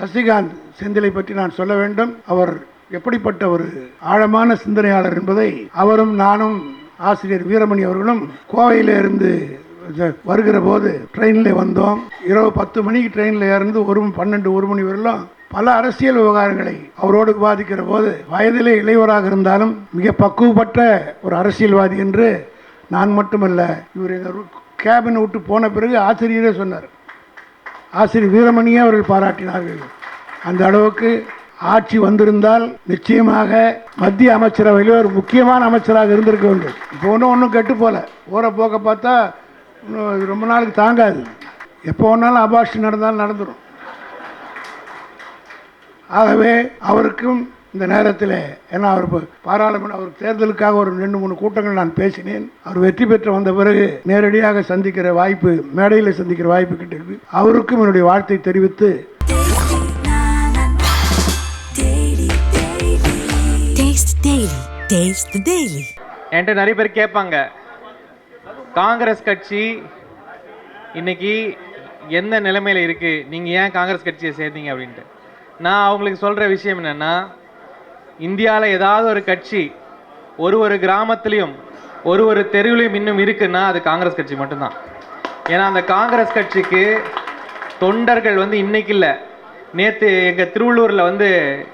சசிகாந்த் செந்திலை பற்றி நான் சொல்ல வேண்டும். அவர் எப்படிப்பட்ட ஒரு ஆழமான சிந்தனையாளர் என்பதை அவரும் நானும் ஆசிரியர் வீரமணி அவர்களும் கோவையிலிருந்து வருகிற போது ட்ரெயினில் வந்தோம். இரவு பத்து மணிக்கு ட்ரெயினில் இருந்து ஒரு பன்னெண்டு ஒரு மணி வரலாம் பல அரசியல் விவகாரங்களை அவரோடு விவாதிக்கிற போது வயதிலே இளையவராக இருந்தாலும் மிக பக்குவப்பட்ட ஒரு அரசியல்வாதி என்று நான் மட்டுமல்ல இவர் எங்கள் கேபின் விட்டு போன பிறகு ஆசிரியரே சொன்னார். ஆசிரியர் வீரமணியே அவர்கள் பாராட்டினார்கள். அந்த அளவுக்கு ஆட்சி வந்திருந்தால் நிச்சயமாக மத்திய அமைச்சரவையில் ஒரு முக்கியமான அமைச்சராக இருந்திருக்க வேண்டும். இப்போ ஒன்றும் ஒன்றும் கெட்டு போல போகிற போக்க பார்த்தா இன்னும் ரொம்ப நாளுக்கு தாங்காது. எப்போ வேணாலும் அபாஷன் நடந்தாலும் நடந்துடும் ஆகவே அவருக்கும் இந்த நேரத்தில் ஏன்னா அவர் இப்போ பாராளுமன்ற அவர் தேர்தலுக்காக ஒரு ரெண்டு மூணு கூட்டங்கள் நான் பேசினேன் அவர் வெற்றி பெற்று வந்த பிறகு நேரடியாக சந்திக்கிற வாய்ப்பு மேடையில் சந்திக்கிற வாய்ப்பு கிட்டிருக்கு அவருக்கும் என்னுடைய வாழ்த்தை தெரிவித்து Taste Daily. Taste the Daily. என்கிட்ட நிறைய பேர் கேட்பாங்க காங்கிரஸ் கட்சி இன்னைக்கு எந்த நிலைமையில இருக்கு நீங்க ஏன் காங்கிரஸ் கட்சியை சேர்ந்தீங்க அப்படின்ட்டு நான் அவங்களுக்கு சொல்ற விஷயம் என்னன்னா இந்தியாவில் ஏதாவது ஒரு கட்சி ஒரு ஒரு கிராமத்துலேயும் ஒரு ஒரு தெருவிலையும் இன்னும் இருக்குன்னா அது காங்கிரஸ் கட்சி மட்டும்தான். ஏன்னா அந்த காங்கிரஸ் கட்சிக்கு தொண்டர்கள் வந்து இன்னைக்கு இல்லை. நேற்று எங்கள் திருவள்ளூரில் வந்து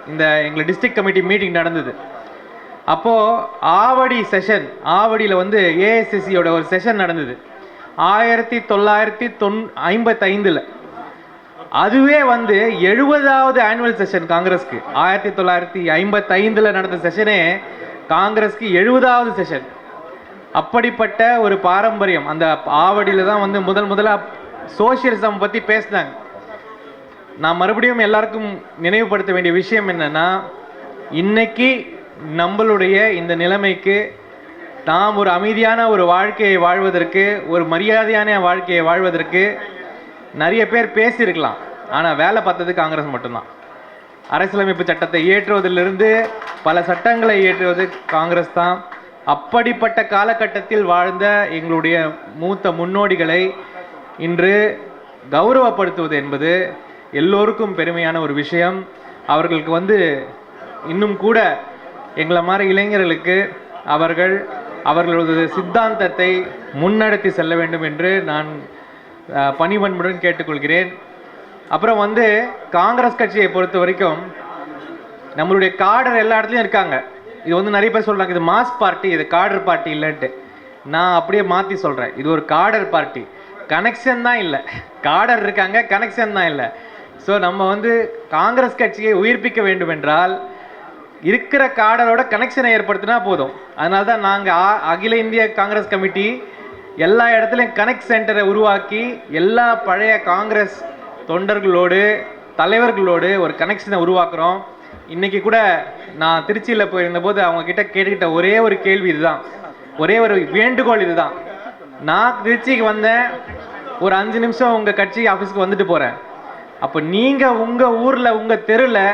இந்த எங்கள் டிஸ்ட்ரிக்ட் கமிட்டி மீட்டிங் நடந்தது. அப்போது ஆவடி செஷன் ஆவடியில் வந்து ஏஎஸ்எஸ்சியோட ஒரு செஷன் நடந்தது. ஆயிரத்தி தொள்ளாயிரத்தி தொன் ஐம்பத்தைந்தில். அதுவே வந்து எழுபதாவது ஆனுவல் செஷன் காங்கிரஸ்க்கு. ஆயிரத்தி தொள்ளாயிரத்தி ஐம்பத்தைந்தில் நடந்த செஷனே காங்கிரஸ்க்கு எழுபதாவது செஷன் அப்படிப்பட்ட ஒரு பாரம்பரியம். அந்த ஆவடியில் தான் வந்து முதல் முதலாக சோஷியலிசம் பற்றி பேசினாங்க. நான் மறுபடியும் எல்லாருக்கும் நினைவுபடுத்த வேண்டிய விஷயம் என்னன்னா இன்னைக்கு நம்மளுடைய இந்த நிலைமைக்கு நாம் ஒரு அமைதியான ஒரு வாழ்க்கையை வாழ்வதற்கு ஒரு மரியாதையான வாழ்க்கையை வாழ்வதற்கு நிறைய பேர் பேசியிருக்கலாம். ஆனால் வேலை பார்த்தது காங்கிரஸ் மட்டும்தான். அரசியலமைப்பு சட்டத்தை இயற்றுவதிலிருந்து பல சட்டங்களை இயற்றுவது காங்கிரஸ் தான். அப்படிப்பட்ட காலகட்டத்தில் வாழ்ந்த எங்களுடைய மூத்த முன்னோடிகளை இன்று கௌரவப்படுத்துவது என்பது எல்லோருக்கும் பெருமையான ஒரு விஷயம். அவர்களுக்கு வந்து இன்னும் கூட எங்களை மாதிரி இளைஞர்களுக்கு அவர்கள் அவர்களது சித்தாந்தத்தை முன்னெடுத்து செல்ல வேண்டும் என்று நான் பணிவன்புடன் கேட்டுக்கொள்கிறேன். அப்புறம் வந்து காங்கிரஸ் கட்சியை பொறுத்த வரைக்கும் நம்மளுடைய காடர் எல்லா இடத்துலையும் இருக்காங்க. இது வந்து நிறைய பேர் சொல்கிறாங்க இது மாஸ் பார்ட்டி இது காடர் பார்ட்டி இல்லைன்ட்டு. நான் அப்படியே மாற்றி சொல்கிறேன் இது ஒரு காடர் பார்ட்டி. கனெக்ஷன் தான் இல்லை. காடர் இருக்காங்க கனெக்ஷன் தான் இல்லை. ஸோ நம்ம வந்து காங்கிரஸ் கட்சியை உயிர்ப்பிக்க வேண்டும் என்றால் இருக்கிற காடரோட கனெக்ஷனை ஏற்படுத்தினா போதும். அதனால தான் நாங்கள் அகில இந்திய காங்கிரஸ் கமிட்டி எல்லா இடத்துலையும் கனெக்ட் சென்டரை உருவாக்கி எல்லா பழைய காங்கிரஸ் தொண்டர்களோடு தலைவர்களோடு ஒரு கனெக்ஷனை உருவாக்குறோம். இன்றைக்கி கூட நான் திருச்சியில் போயிருந்தபோது அவங்கக்கிட்ட கேட்டுக்கிட்ட ஒரே ஒரு கேள்வி இதுதான். ஒரே ஒரு வேண்டுகோள் இதுதான். நான் திருச்சிக்கு வந்தேன். ஒரு அஞ்சு நிமிஷம் உங்கள் கட்சி ஆஃபீஸ்க்கு வந்துட்டு போகிறேன் அப்போ நீங்கள் உங்கள் ஊரில் உங்கள் தெருவில்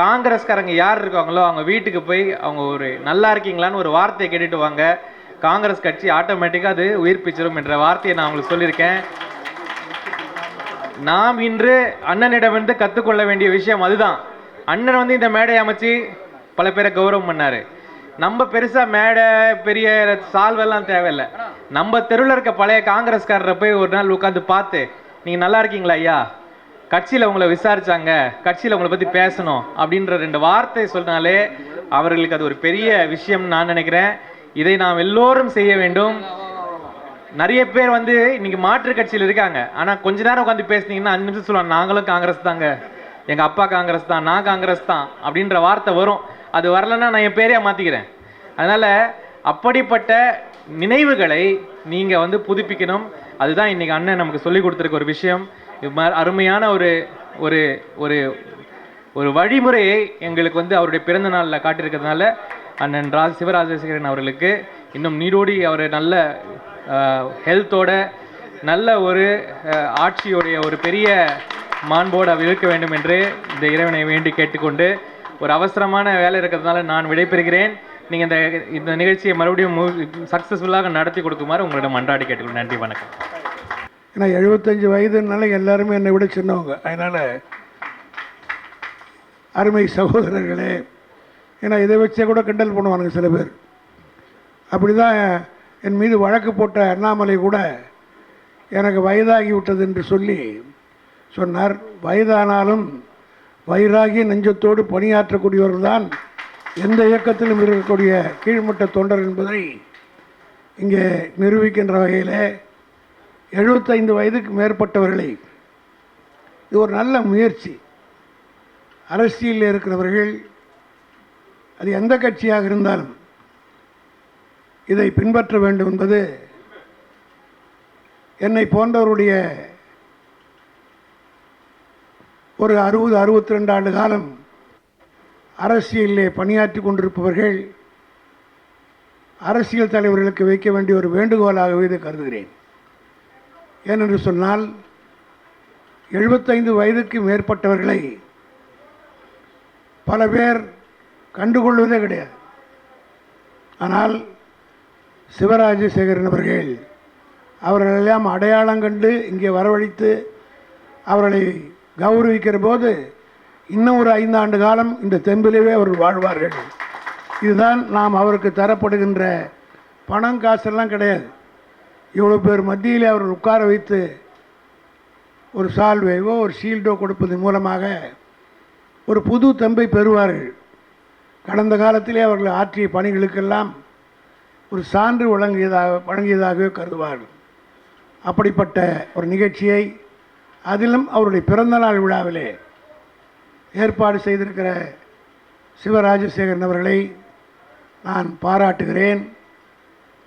காங்கிரஸ்காரங்க யார் இருக்காங்களோ அவங்க வீட்டுக்கு போய் அவங்க ஒரு நல்லா இருக்கீங்களான்னு ஒரு வார்த்தையை கேட்டுட்டு வாங்க. காங்கிரஸ் கட்சி ஆட்டோமேட்டிக்காக அது உயிர்ப்பிச்சிடும் என்ற வார்த்தையை நான் உங்களுக்கு சொல்லியிருக்கேன். நாம் இன்று அண்ணனிடமிருந்து கற்றுக்கொள்ள வேண்டிய விஷயம் அதுதான். அண்ணன் வந்து இந்த மேடை அமைச்சு பல பேரை கௌரவம் பண்ணார். நம்ம பெருசாக மேடை பெரிய சால்வெல்லாம் தேவையில்லை. நம்ம தெருவில் இருக்க பழைய காங்கிரஸ்காரரை போய் ஒரு நாள் உட்காந்து பார்த்து நீங்கள் நல்லா இருக்கீங்களா ஐயா? கட்சியில் உங்களை விசாரித்தாங்க கட்சியில் உங்களை பற்றி பேசணும். அப்படின்ற ரெண்டு வார்த்தை சொன்னாலே அவர்களுக்கு அது ஒரு பெரிய விஷயம் நான் நினைக்கிறேன். இதை நாம் எல்லோரும் செய்ய வேண்டும். நிறைய பேர் வந்து இன்னைக்கு மாற்று கட்சியில் இருக்காங்க. ஆனால் கொஞ்ச நேரம் உட்காந்து பேசுனீங்கன்னா அஞ்சு நிமிஷம் சொல்லுவாங்க நாங்களும் காங்கிரஸ் தாங்க. எங்கள் அப்பா காங்கிரஸ் தான் நான் காங்கிரஸ் தான் அப்படின்ற வார்த்தை வரும். அது வரலன்னா நான் என் பேரையா மாற்றிக்கிறேன் அதனால் அப்படிப்பட்ட நினைவுகளை நீங்கள் வந்து புதுப்பிக்கணும். அதுதான் இன்னைக்கு அண்ணன் நமக்கு சொல்லி கொடுத்துருக்க ஒரு விஷயம். இது மாதிரி அருமையான ஒரு ஒரு ஒரு ஒரு வழிமுறையை எங்களுக்கு வந்து அவருடைய பிறந்த நாளில் காட்டியிருக்கிறதுனால அண்ணன் ராஜ் சிவராஜசேகரன் அவர்களுக்கு இன்னும் நீரோடி அவர் நல்ல ஹெல்த்தோட நல்ல ஒரு ஆட்சியுடைய ஒரு பெரிய மாண்போடு அவர் இருக்க வேண்டும் என்று இந்த இறைவனை வேண்டி கேட்டுக்கொண்டு ஒரு அவசரமான வேலை இருக்கிறதுனால நான் விடைபெறுகிறேன். நீங்கள் இந்த இந்த நிகழ்ச்சியை மறுபடியும் சக்ஸஸ்ஃபுல்லாக நடத்தி கொடுக்குமாறு உங்களிடம் மன்றாடி கேட்டுக்கொள்கிறேன். நன்றி வணக்கம். ஏன்னா எழுபத்தஞ்சு வயதுனால எல்லாருமே என்னை விட சின்னவங்க. அதனால் அருமை சகோதரர்களே ஏன்னா இதை வச்சே கூட கிண்டல் பண்ணுவானுங்க சில பேர். அப்படி தான் என் மீது வழக்கு போட்ட அண்ணாமலை கூட எனக்கு வயதாகிவிட்டது என்று சொல்லி சொன்னார். வயதானாலும் வைராகிய நெஞ்சத்தோடு பணியாற்றக்கூடியவர்கள்தான் எந்த இயக்கத்திலும் இருக்கக்கூடிய கீழ்மட்ட தொண்டர் என்பதை இங்கே நிரூபிக்கின்ற வகையில் எழுபத்தைந்து வயதுக்கு மேற்பட்டவர்களை இது ஒரு நல்ல முயற்சி. அரசியலில் இருக்கிறவர்கள் அது எந்த கட்சியாக இருந்தாலும் இதை பின்பற்ற வேண்டும் என்பது என்னை போன்றவருடைய ஒரு அறுபது அறுபத்தி ரெண்டு ஆண்டு காலம் அரசியலிலே பணியாற்றி கொண்டிருப்பவர்கள் அரசியல் தலைவர்களுக்கு வைக்க வேண்டிய ஒரு வேண்டுகோளாகவே இதை கருதுகிறேன். ஏனென்று சொன்னால் எழுபத்தைந்து வயதுக்கு மேற்பட்டவர்களை பல பேர் கண்டுகொள்வதே கிடையாது. ஆனால் சிவராஜசேகரன் அவர்கள் அவர்களெல்லாம் அடையாளம் கண்டு இங்கே வரவழைத்து அவர்களை கௌரவிக்கிற போது இன்னும் ஒரு ஐந்தாண்டு காலம் இந்த தெம்பிலேயே அவர்கள் வாழ்வார்கள். இதுதான் நாம் அவருக்கு தரப்படுகின்ற பணம் காசெல்லாம் கிடையாது. இவ்வளோ பேர் மத்தியிலே அவர்கள் உட்கார வைத்து ஒரு சால்வேவோ ஒரு ஷீல்டோ கொடுப்பதன் மூலமாக ஒரு புது தெம்பை பெறுவார்கள். கடந்த காலத்திலே அவர்கள் ஆற்றிய பணிகளுக்கெல்லாம் ஒரு சான்று வழங்கியதாக வழங்கியதாகவே கருதுவார்கள். அப்படிப்பட்ட ஒரு நிகழ்ச்சியை அதிலும் அவருடைய பிறந்தநாள் விழாவிலே ஏற்பாடு செய்திருக்கிற சிவராஜசேகரன் அவர்களை நான் பாராட்டுகிறேன்.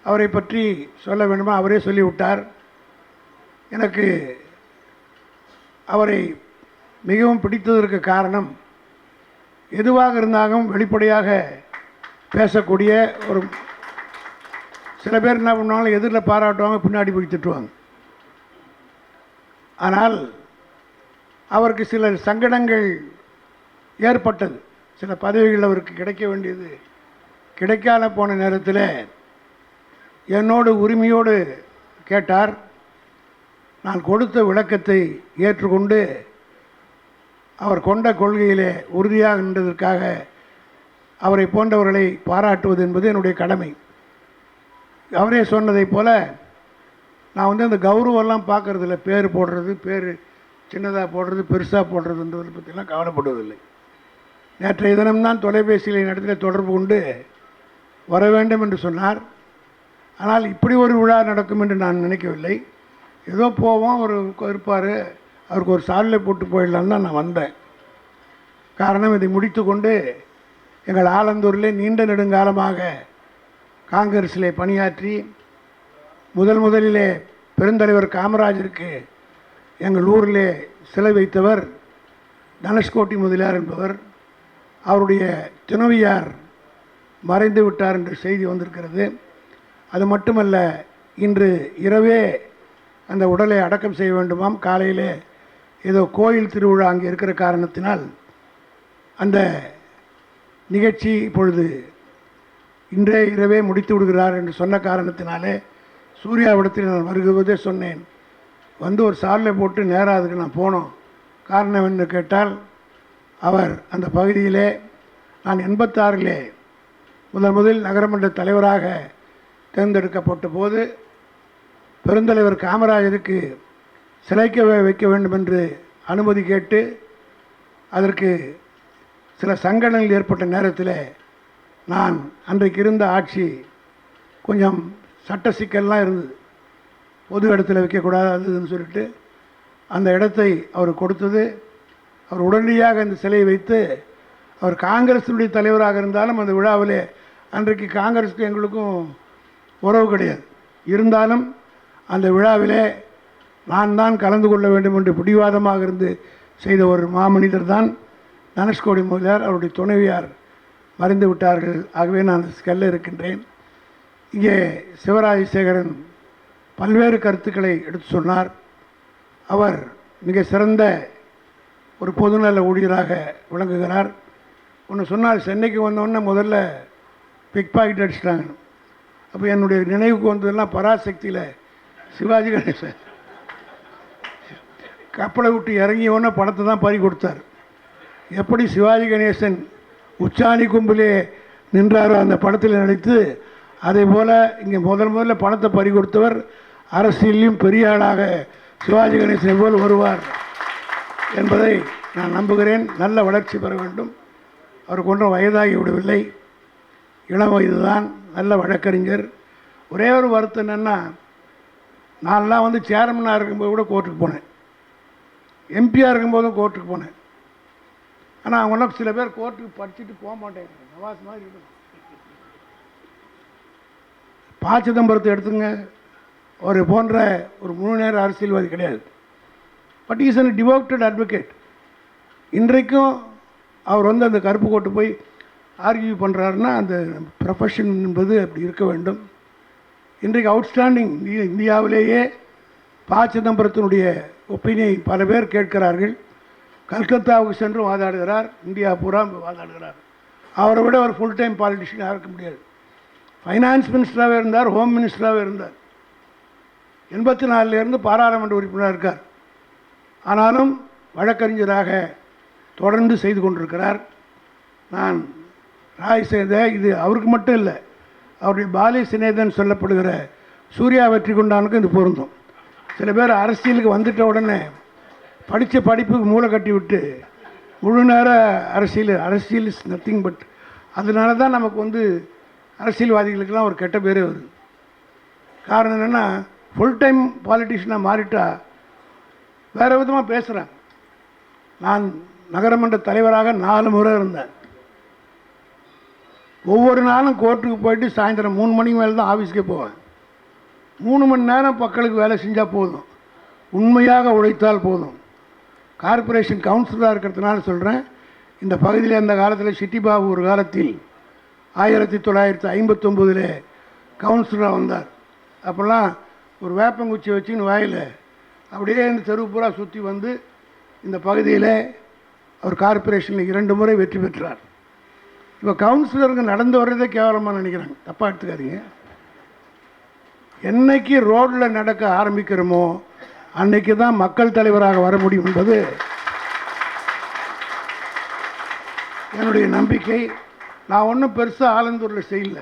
அவரை பற்றி சொல்ல வேண்டுமா? அவரே சொல்லிவிட்டார். எனக்கு அவரை மிகவும் பிடித்ததற்கு காரணம் எதுவாக இருந்தாலும் வெளிப்படையாக பேசக்கூடிய ஒரு சில பேர் என்ன பண்ணுவாங்க எதிரில் பாராட்டுவாங்க பின்னாடி போய் திட்டுவாங்க. ஆனால் அவருக்கு சில சங்கடங்கள் ஏற்பட்டது. சில பதவிகள் அவருக்கு கிடைக்க வேண்டியது. கிடைக்காத போன நேரத்தில் என்னோடு உரிமையோடு கேட்டார் நான் கொடுத்த விளக்கத்தை ஏற்றுக்கொண்டு அவர் கொண்ட கொள்கையிலே உறுதியாக நின்றதற்காக அவரை போன்றவர்களை பாராட்டுவது என்பது என்னுடைய கடமை. அவரே சொன்னதைப் போல் நான் வந்து அந்த கௌரவம்லாம் பார்க்கறதில்ல. பேர் போடுறது பேர் சின்னதாக போடுறது பெருசாக போடுறதுன்றதை பற்றிலாம் கவலைப்படுவதில்லை. நேற்றைய தினம்தான் தொலைபேசியில் இடத்துல தொடர்பு கொண்டு வர வேண்டும் என்று சொன்னார். ஆனால் இப்படி ஒரு விழா நடக்கும் என்று நான் நினைக்கவில்லை. ஏதோ போவோம் அவர் இருப்பார் அவருக்கு ஒரு சாலில் போட்டு போயிடலான்னு தான் நான் வந்தேன். காரணம் இதை முடித்து கொண்டு எங்கள் ஆலந்தூரிலே நீண்ட நெடுங்காலமாக காங்கிரஸிலே பணியாற்றி முதல் முதலிலே பெருந்தலைவர் காமராஜருக்கு எங்கள் ஊரிலே சிலை வைத்தவர் தனுஷ்கோட்டி முதலியார் என்பவர் அவருடைய துணவியார் மறைந்து விட்டார் என்ற செய்தி வந்திருக்கிறது. அது மட்டுமல்ல இன்று இரவே அந்த உடலை அடக்கம் செய்ய வேண்டுமாம். காலையிலே ஏதோ கோயில் திருவிழா அங்கே இருக்கிற காரணத்தினால் அந்த நிகழ்ச்சி இப்பொழுது இன்றே இரவே முடித்து விடுகிறார் என்று சொன்ன காரணத்தினாலே சூர்யாவிடத்தில் நான் வருகிறதே சொன்னேன். வந்து ஒரு சாலில் போட்டு நேராக அதுக்கு நான் போனோம். காரணம் என்று கேட்டால் அவர் அந்த பகுதியிலே நான் எண்பத்தாறிலே முதல் முதல் நகரமன்ற தலைவராக தேர்ந்தெடுக்கப்பட்ட போது பெருந்தலைவர் காமராஜருக்கு சிலைக்க வைக்க வேண்டும் என்று அனுமதி கேட்டு அதற்கு சில சங்கடங்கள் ஏற்பட்ட நேரத்தில் நான் அன்றைக்கு இருந்த ஆட்சி கொஞ்சம் சட்ட சிக்கல்லாம் இருந்தது. பொது இடத்துல வைக்கக்கூடாதுன்னு சொல்லிட்டு அந்த இடத்தை அவர் கொடுத்தது. அவர் உடனடியாக அந்த சிலையை வைத்து அவர் காங்கிரஸினுடைய தலைவராக இருந்தாலும் அந்த விழாவிலே அன்றைக்கு காங்கிரஸுக்கு எங்களுக்கும் உறவு கிடையாது. இருந்தாலும் அந்த விழாவிலே நான் தான் கலந்து கொள்ள வேண்டும் என்று பிடிவாதமாக இருந்து செய்த ஒரு மாமனிதர் தான் தனுஷ்கோடி முதலியார் அவருடைய துணைவியார். மறைந்து விட்டார்கள். ஆகவே நான் செல்ல இருக்கின்றேன். இங்கே சிவராஜசேகரன் பல்வேறு கருத்துக்களை எடுத்து சொன்னார். அவர் மிக சிறந்த ஒரு பொதுநல ஊழியராக விளங்குகிறார். ஒன்று சொன்னார் சென்னைக்கு வந்தோடனே முதல்ல பிக் பாக்கெட் அடிச்சிட்டாங்க. அப்போ என்னுடைய நினைவுக்கு வந்ததெல்லாம் பராசக்தியில் சிவாஜி கணேசன் கப்பலை விட்டு இறங்கிய உடனே பணத்தை தான் பறி கொடுத்தார் எப்படி சிவாஜி கணேசன் உச்சாணி கும்பிலே நின்றாரோ அந்த படத்தில் நடித்து அதே போல் இங்கே முதல் முதல்ல பணத்தை பறி கொடுத்தவர் அரசியலையும் பெரிய ஆளாக சிவாஜி கணேசனை போல் வருவார் என்பதை நான் நம்புகிறேன். நல்ல வளர்ச்சி பெற வேண்டும். அவருக்கு ஒன்றும் வயதாகி விடவில்லை. இளம் வயதுதான். நல்ல வழக்கறிஞர். ஒரே ஒரு வருத்தம் என்னென்னா நான்லாம் வந்து சேர்மனாக இருக்கும்போது கூட கோர்ட்டுக்கு போனேன். எம்பியாக இருக்கும்போதும் கோர்ட்டுக்கு போனேன். ஆனால் அவங்களாம் சில பேர் கோர்ட்டுக்கு படிச்சுட்டு போக மாட்டேங்க நவாஸ் மாதிரி இருக்கும் ப சிதம்பரத்தை எடுத்துங்க ஒரு போன்ற ஒரு முழு நேர அரசியல்வாதி கிடையாது. But is an devoted advocate இன்றைக்கும் அவர் வந்து அந்த கருப்பு கோட்டு போய் ஆர்கியூ பண்ணுறாருன்னா அந்த ப்ரொஃபஷன் என்பது அப்படி இருக்க வேண்டும். இன்றைக்கு அவுட்ஸ்டாண்டிங் இந்தியாவிலேயே ப சிதம்பரத்தினுடைய ஒப்பீனியை பல பேர் கேட்கிறார்கள். கல்கத்தாவுக்கு சென்று வாதாடுகிறார். இந்தியா பூரா வாதாடுகிறார். அவரை விட ஒரு ஃபுல் டைம் பாலிட்டிஷியனாக இருக்க முடியாது. ஃபைனான்ஸ் மினிஸ்டராகவே இருந்தார் ஹோம் மினிஸ்டராகவே இருந்தார். எண்பத்தி நாலுலேருந்து பாராளுமன்ற உறுப்பினராக இருக்கார். ஆனாலும் வழக்கறிஞராக தொடர்ந்து செய்து கொண்டிருக்கிறார். நான் ராய் செய்த இது அவருக்கு மட்டும் இல்லை அவருடைய பாலி சிநேதன் சொல்லப்படுகிற சூர்யா வெற்றி கொண்டானுக்கும் இது பொருந்தும். சில பேர் அரசியலுக்கு வந்துட்ட உடனே படித்த படிப்புக்கு மூளை கட்டி விட்டு முழு நேர அரசியல் அரசியல் இஸ் நத்திங் பட் அதனால தான் நமக்கு வந்து அரசியல்வாதிகளுக்கெல்லாம் ஒரு கெட்ட பேரே வருது. காரணம் என்னென்னா ஃபுல் டைம் பாலிட்டிஷியனாக மாறிட்டால் வேறு விதமாக பேசுகிறேன் நான் நகரமன்ற தலைவராக நாலு முறை இருந்தேன். ஒவ்வொரு நாளும் கோர்ட்டுக்கு போயிட்டு சாயந்தரம் மூணு மணிக்கு மேலே தான் ஆஃபீஸ்க்கே போவேன். மூணு மணி நேரம் மக்களுக்கு வேலை செஞ்சால் போதும். உண்மையாக உழைத்தால் போதும். கார்ப்பரேஷன் கவுன்சிலராக இருக்கிறதுனால சொல்கிறேன் இந்த பகுதியில் அந்த காலத்தில் சிட்டிபாபு ஒரு காலத்தில் ஆயிரத்தி தொள்ளாயிரத்தி ஐம்பத்தொம்போதில் கவுன்சிலராக வந்தார். அப்போல்லாம் ஒரு வேப்பங்குச்சி வச்சுன்னு வாயில் அப்படியே இந்த தெருவு பூரா சுற்றி வந்து இந்த பகுதியில் அவர் கார்பரேஷனில் இரண்டு முறை வெற்றி பெற்றார். இப்போ கவுன்சிலருங்க நடந்து வர்றதே கேவலமாக நினைக்கிறாங்க. தப்பாக எடுத்துக்காதீங்க. என்னைக்கு ரோட்டில் நடக்க ஆரம்பிக்கிறோமோ அன்னைக்கு தான் மக்கள் தலைவராக வர முடியும் என்பது என்னுடைய நம்பிக்கை. நான் ஒன்றும் பெருசாக ஆலந்தூரில் செய்யல.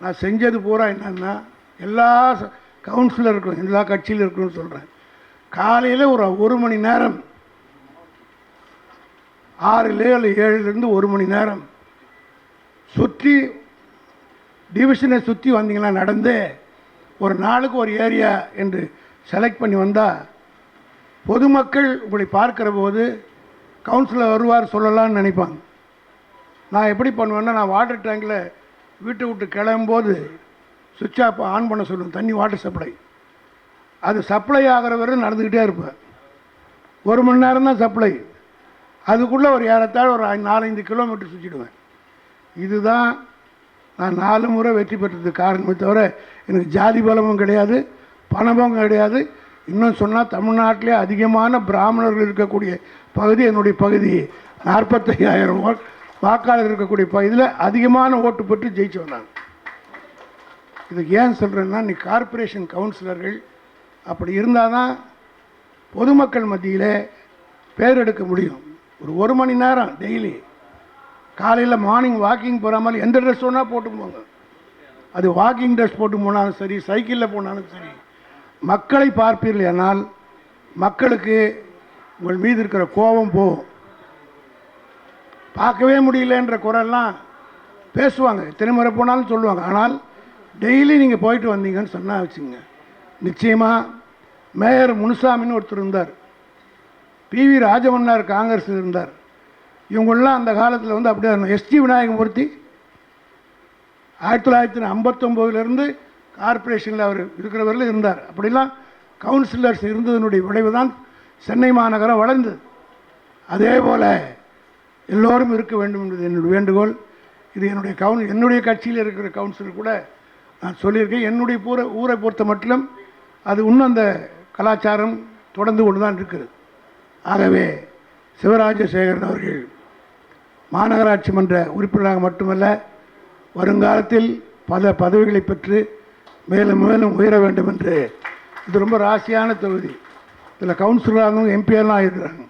நான் செஞ்சது பூரா என்னன்னா எல்லா கவுன்சிலர் இருக்கும் எல்லா கட்சியில் இருக்குன்னு சொல்கிறேன் காலையில் ஒரு ஒரு மணி நேரம் ஆறுல இல்லை ஏழுலேருந்து ஒரு மணி நேரம் சுற்றி டிவிஷனை சுற்றி வந்தீங்கன்னா நடந்து ஒரு நாளுக்கு ஒரு ஏரியா என்று செலக்ட் பண்ணி வந்தால் பொதுமக்கள் உங்களை பார்க்குற போது கவுன்சிலர் வருவார் சொல்லலாம்னு நினைப்பாங்க. நான் எப்படி பண்ணுவேன்னா நான் வாட்டர் டேங்கில் வீட்டை விட்டு கிளம்பும்போது சுவிட்ச் ஆஃப் ஆன் பண்ண சொல்லுவேன். தண்ணி வாட்டர் சப்ளை அது சப்ளை ஆகிற வரை நடந்துக்கிட்டே இருப்பேன். ஒரு மணி நேரம் தான் சப்ளை அதுக்குள்ளே ஒரு ஏறத்தாழ ஒரு நாலஞ்சு கிலோமீட்டர் சுற்றிடுவேன் இதுதான் நான் நாலு முறை வெற்றி பெற்றதுக்கு காரணமே தவிர எனக்கு ஜாதி பலமும் கிடையாது. பணமும் கிடையாது. இன்னும் சொன்னால் தமிழ்நாட்டிலே அதிகமான பிராமணர்கள் இருக்கக்கூடிய பகுதி என்னுடைய பகுதி. நாற்பத்தையாயிரம் ஓட் வாக்காளர் இருக்கக்கூடிய பகுதியில் அதிகமான ஓட்டு பெற்று ஜெயிச்சு வந்தாங்க இதுக்கு ஏன் சொல்கிறேன்னா நீ கார்ப்பரேஷன் கவுன்சிலர்கள் அப்படி இருந்தால் தான் பொதுமக்கள் மத்தியில் பேர் எடுக்க முடியும். ஒரு ஒரு மணி நேரம் டெய்லி. காலையில் மார்னிங் வாக்கிங் போகிற மாதிரி எந்த ட்ரெஸ் வேணால் போட்டு போங்க அது வாக்கிங் ட்ரெஸ் போட்டு போனாலும் சரி சைக்கிளில் போனாலும் சரி. மக்களை பார்ப்பீர்கள் ஆனால் மக்களுக்கு உங்கள் மீது இருக்கிற கோபம் போகும். பார்க்கவே முடியலன்ற குரல்லாம் பேசுவாங்க. எத்தனை முறை போனாலும் சொல்லுவாங்க. ஆனால் டெய்லி நீங்கள் போயிட்டு வந்தீங்கன்னு சொன்னால் வச்சுங்க நிச்சயமாக மேயர் முனுசாமின்னு ஒருத்தர் இருந்தார். பிவி ராஜமன்னார் காங்கிரஸ் இருந்தார். இவங்களாம் அந்த காலத்தில் வந்து அப்படியே எஸ்டி விநாயகமூர்த்தி ஆயிரத்தி தொள்ளாயிரத்தி ஐம்பத்தொம்போதுலேருந்து கார்ப்பரேஷனில் அவர் இருக்கிறவரில் இருந்தார். அப்படிலாம் கவுன்சிலர்ஸ் இருந்ததனுடைய விளைவு தான் சென்னை மாநகரம் வளர்ந்தது. அதே போல் எல்லோரும் இருக்க வேண்டும் என்பது என்னுடைய வேண்டுகோள். இது என்னுடைய கவுன் என்னுடைய கட்சியில் இருக்கிற கவுன்சிலர் கூட நான் சொல்லியிருக்கேன். என்னுடைய பூர ஊரை பொறுத்த மட்டிலும் அது இன்னும் அந்த கலாச்சாரம் தொடர்ந்து கொண்டு தான் இருக்கிறது. ஆகவே சிவராஜசேகரன் அவர்கள் மாநகராட்சி மன்ற உறுப்பினராக மட்டுமல்ல வருங்காலத்தில் பல பதவிகளை பெற்று மேலும் மேலும் உயர வேண்டும் என்று. இது ரொம்ப ராசியான தொகுதி. இதில் கவுன்சிலராகவும் எம்பியெல்லாம் இருக்கிறாங்க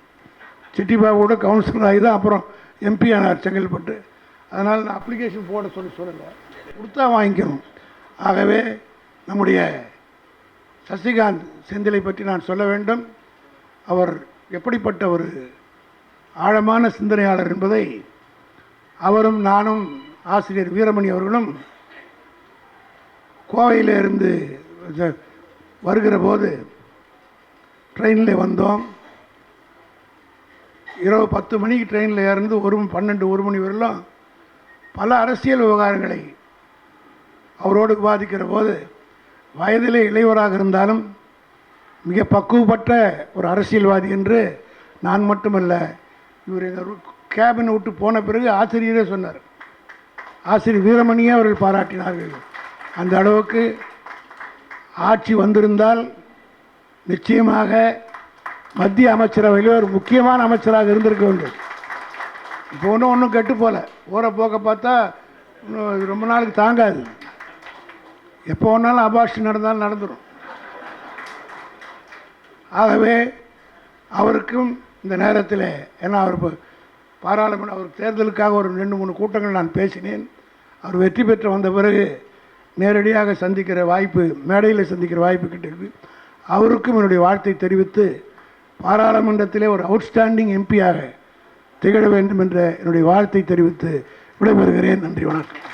சிட்டிபாபோட கவுன்சிலர் ஆகி தான் அப்புறம் எம்பி ஆனார் செங்கல்பட்டு. அதனால் நான் அப்ளிகேஷன் போட சொல்லி சொல்லலை. கொடுத்தா வாங்கிக்கணும். ஆகவே நம்முடைய சசிகாந்த் செந்திலை பற்றி நான் சொல்ல வேண்டும். அவர் எப்படிப்பட்ட ஒரு ஆழமான சிந்தனையாளர் என்பதை அவரும் நானும் ஆசிரியர் வீரமணி அவர்களும் கோவையிலேருந்து வருகிற போது ட்ரெயினில் வந்தோம். இரவு பத்து மணிக்கு ட்ரெயினில் இருந்து ஒரு பன்னெண்டு ஒரு மணி வரலாம் பல அரசியல் விவகாரங்களை அவரோடு பாதிக்கிற போது வயதிலே இளையவராக இருந்தாலும் மிக பக்குவப்பட்ட ஒரு அரசியல்வாதி என்று நான் மட்டுமல்ல இவர் எங்கள் கேபினை விட்டு போன பிறகு ஆசிரியரே சொன்னார். ஆசிரியர் வீரமணியே அவர்கள் பாராட்டினார்கள். அந்த அளவுக்கு ஆட்சி வந்திருந்தால் நிச்சயமாக மத்திய அமைச்சரவையில் ஒரு முக்கியமான அமைச்சராக இருந்திருக்க வேண்டும். இப்போ ஒன்றும் ஒன்றும் கெட்டு போல. போகிற போக்க பார்த்தா இன்னும் ரொம்ப நாளுக்கு தாங்காது. எப்போ வேணாலும் அபாஷன் நடந்தாலும் நடந்துடும் ஆகவே அவருக்கும் இந்த நேரத்தில் ஏன்னா அவர் இப்போ பாராளுமன்ற அவர் தேர்தலுக்காக ஒரு ரெண்டு மூணு கூட்டங்கள் நான் பேசினேன். அவர் வெற்றி பெற்று வந்த பிறகு நேரடியாக சந்திக்கிற வாய்ப்பு மேடையில் சந்திக்கிற வாய்ப்பு கிட்டிருக்கு. அவருக்கும் என்னுடைய வாழ்த்தை தெரிவித்து பாராளுமன்றத்திலே ஒரு அவுட்ஸ்டாண்டிங் எம்பியாக திகழ வேண்டும் என்ற என்னுடைய வாழ்த்தை தெரிவித்து விடைபெறுகிறேன். நன்றி வணக்கம்.